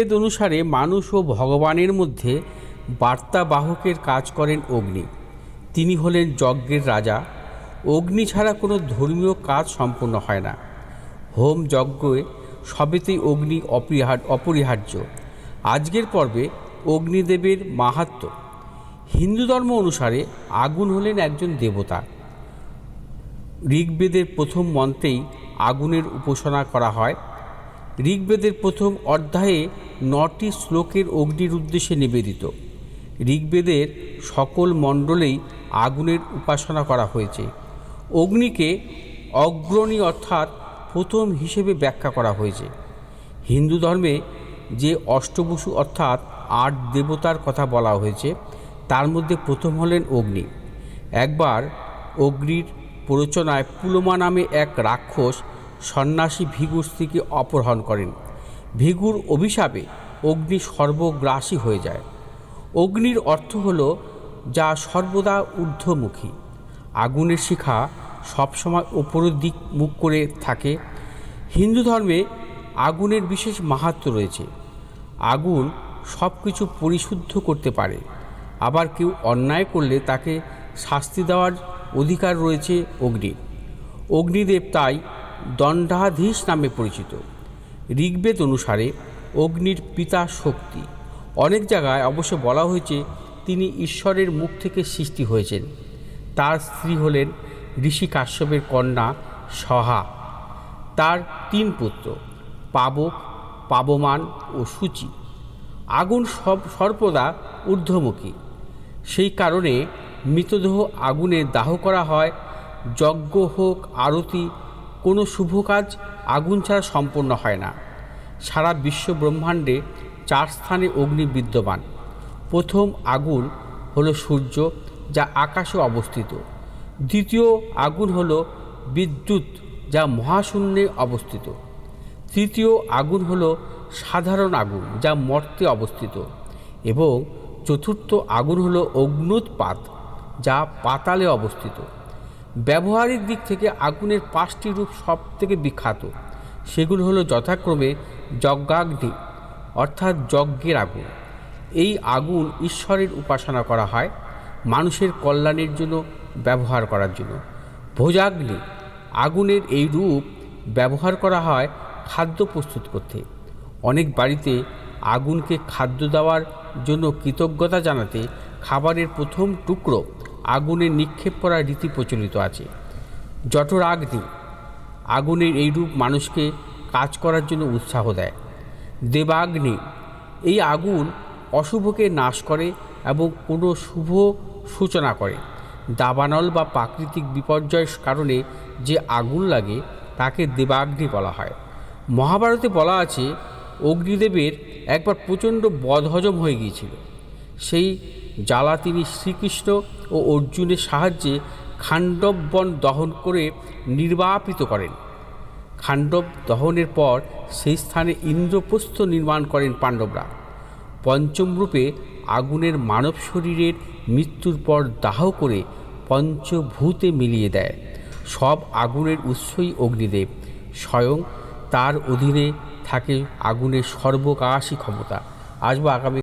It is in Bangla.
বেদ অনুসারে মানুষ ও ভগবানের মধ্যে বার্তাবাহকের কাজ করেন অগ্নি। তিনি হলেন যজ্ঞের রাজা। অগ্নি ছাড়া কোনো ধর্মীয় কাজ সম্পূর্ণ হয় না। হোম যজ্ঞে সবেতেই অগ্নি অপরিহার, অপরিহার্য। আজকের পর্বে অগ্নিদেবের মাহাত্ম্য হিন্দু ধর্ম অনুসারে আগুন হলেন একজন দেবতা। ঋগ্বেদের প্রথম মন্ত্রেই আগুনের উপাসনা করা হয়। ঋগ্বেদের প্রথম অধ্যায়ে নটি শ্লোকের অগ্নির উদ্দেশ্যে নিবেদিত। ঋগ্বেদের সকল মণ্ডলেই আগুনের উপাসনা করা হয়েছে। অগ্নিকে অগ্রণী অর্থাৎ প্রথম হিসেবে ব্যাখ্যা করা হয়েছে। হিন্দু ধর্মে যে অষ্টবসু অর্থাৎ আট দেবতার কথা বলা হয়েছে, তার মধ্যে প্রথম হলেন অগ্নি। একবার অগ্নির প্ররোচনায় পুলমা নামে এক রাক্ষস সন্ন্যাসী ভিগুর অপহরণ করেন। ভিগুর অভিশাপে অগ্নি সর্বগ্রাসী হয়ে যায়। অগ্নির অর্থ হল যা সর্বদা ঊর্ধ্বমুখী। আগুনের শিখা সবসময় ওপরের দিক মুখ করে থাকে। হিন্দু ধর্মে আগুনের বিশেষ মাহাত্ম্য রয়েছে। আগুন সব কিছু পরিশুদ্ধ করতে পারে। আবার কেউ অন্যায় করলে তাকে শাস্তি দেওয়ার অধিকার রয়েছে অগ্নির। অগ্নিদেব তাই দণ্ডাধীশ নামে পরিচিত। ঋগ্বেদ অনুসারে অগ্নির পিতা শক্তি। অনেক জায়গায় অবশ্য বলা হয়েছে তিনি ঈশ্বরের মুখ থেকে সৃষ্টি হয়েছেন। তার স্ত্রী হলেন ঋষি কাশ্যপের কন্যা সহা। তার তিন পুত্র, পাবক, পাবমান ও সূচি। আগুন সব সর্বদা ঊর্ধ্বমুখী। সেই কারণে মৃতদেহ আগুনে দাহ করা হয়, যজ্ঞ হোক, আরতি কোনো শুভ কাজ আগুন ছাড়া সম্পন্ন হয় না। সারা বিশ্ব ব্রহ্মাণ্ডে চার স্থানে অগ্নি বিদ্যমান। প্রথম আগুন হলো সূর্য, যা আকাশে অবস্থিত। দ্বিতীয় আগুন হলো বিদ্যুৎ, যা মহাশূন্যে অবস্থিত। তৃতীয় আগুন হলো সাধারণ আগুন, যা মর্তে অবস্থিত। এবং চতুর্থ আগুন হলো অগ্নুৎপাত যা পাতালে অবস্থিত। ব্যবহারিক দিক থেকে আগুনের পাঁচটি রূপ সব থেকে বিখ্যাত। সেগুলো হলো যথাক্রমে যজ্ঞাগ্নি, অর্থাৎ যজ্ঞের আগুন। এই আগুন ঈশ্বরের উপাসনা করা হয়, মানুষের কল্যাণের জন্য ব্যবহার করার জন্য। ভোজাগ্নি, আগুনের এই রূপ ব্যবহার করা হয় খাদ্য প্রস্তুত করতে। অনেক বাড়িতে আগুনকে খাদ্য দেওয়ার জন্য কৃতজ্ঞতা জানাতে খাবারের প্রথম টুকরো আগুনে নিক্ষেপ করার রীতি প্রচলিত আছে। জঠরাগ্নি আগুনের এই রূপ মানুষকে কাজ করার জন্য উৎসাহ দেয়। দেবাগ্নি, এই আগুন অশুভকে নাশ করে এবং কোনো শুভ সূচনা করে। দাবানল বা প্রাকৃতিক বিপর্যয়ের কারণে যে আগুন লাগে, তাকে দেবাগ্নি বলা হয়। মহাভারতে বলা আছে, অগ্নিদেবের একবার প্রচণ্ড বদহজম হয়ে গিয়েছিল। সেই জ্বালা তিনি শ্রীকৃষ্ণ ও অর্জুনের সাহায্যে খাণ্ডব বন দহন করে নির্বাপিত করেন। খাণ্ডব দহনের পর সেই স্থানে ইন্দ্রপ্রস্থ নির্মাণ করেন পাণ্ডবরা। পঞ্চম রূপে আগুনের মানব শরীরের মৃত্যুর পর দাহ করে পঞ্চভূতে মিলিয়ে দেয়। সব আগুনের উৎসই অগ্নিদেব। স্বয়ং তার অধীনে থাকে আগুনের সর্বকাশী ক্ষমতা। আসব আগামী